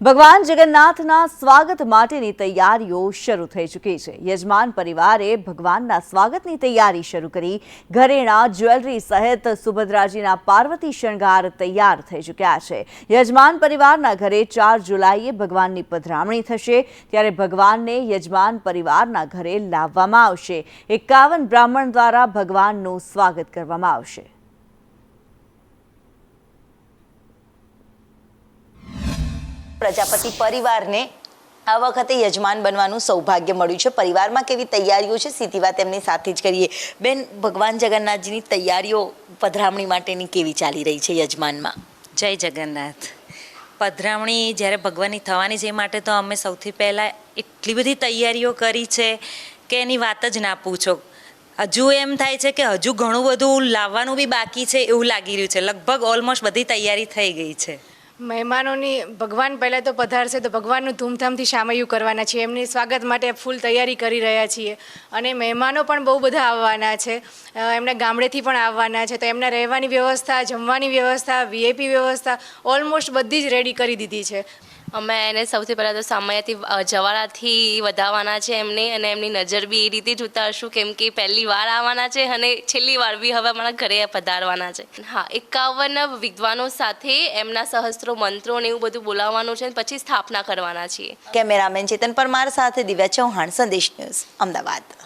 ભગવાન જગન્નાથના સ્વાગત માટેની તૈયારીઓ શરૂ થઈ ચૂકી છે. યજમાન પરિવારે ભગવાનના સ્વાગતની તૈયારી શરૂ કરી. ઘરેણા, જ્વેલરી સહિત સુભદ્રાજીના પાર્વતી શણગાર તૈયાર થઈ ચૂક્યા છે. યજમાન પરિવારના ઘરે ચાર જુલાઈએ ભગવાનની પધરામણી થશે. ત્યારે ભગવાનને યજમાન પરિવારના ઘરે લાવવામાં આવશે. એકાવન બ્રાહ્મણ દ્વારા ભગવાનનું સ્વાગત કરવામાં આવશે. પ્રજાપતિ પરિવારને આ વખતે યજમાન બનવાનું સૌભાગ્ય મળ્યું છે. પરિવારમાં કેવી તૈયારીઓ છે? સીધી વાત એમની સાથે જ કરીએ. બેન, ભગવાન જગન્નાથજીની તૈયારીઓ પધરામણી માટેની કેવી ચાલી રહી છે યજમાનમાં? જય જગન્નાથ. પધરામણી જ્યારે ભગવાનની થવાની છે એ માટે તો અમે સૌથી પહેલાં એટલી બધી તૈયારીઓ કરી છે કે એની વાત જ ના પૂછો. હજુ એમ થાય છે કે હજુ ઘણું બધું લાવવાનું બી બાકી છે એવું લાગી રહ્યું છે. લગભગ ઓલમોસ્ટ બધી તૈયારી થઈ ગઈ છે. મહેમાનોની ભગવાન પહેલાં તો પધારશે તો ભગવાનનું ધૂમધામથી સામયું કરવાના છીએ. એમની સ્વાગત માટે ફૂલ તૈયારી કરી રહ્યા છીએ. અને મહેમાનો પણ બહુ બધા આવવાના છે. એમના ગામડેથી પણ આવવાના છે. તો એમના રહેવાની વ્યવસ્થા, જમવાની વ્યવસ્થા, વીઆઈપી વ્યવસ્થા, ઓલમોસ્ટ બધી જ રેડી કરી દીધી છે. અમે એને સૌથી પહેલાં તો સામાયાથી જવાળાથી વધાવવાના છે એમને અને એમની નજર બી એ રીતે જ ઉતારશું કેમ કે પહેલી વાર આવવાના છે અને છેલ્લી વાર બી હવે અમારા ઘરે પધારવાના છે. હા, એકાવન વિદ્વાનો સાથે એમના સહસ્ત્રો, મંત્રો ને એવું બધું બોલાવવાનું છે પછી સ્થાપના કરવાના છીએ. કેમેરામેન ચેતન પરમાર સાથે દિવ્યા ચૌહાણ, સંદેશ ન્યૂઝ, અમદાવાદ.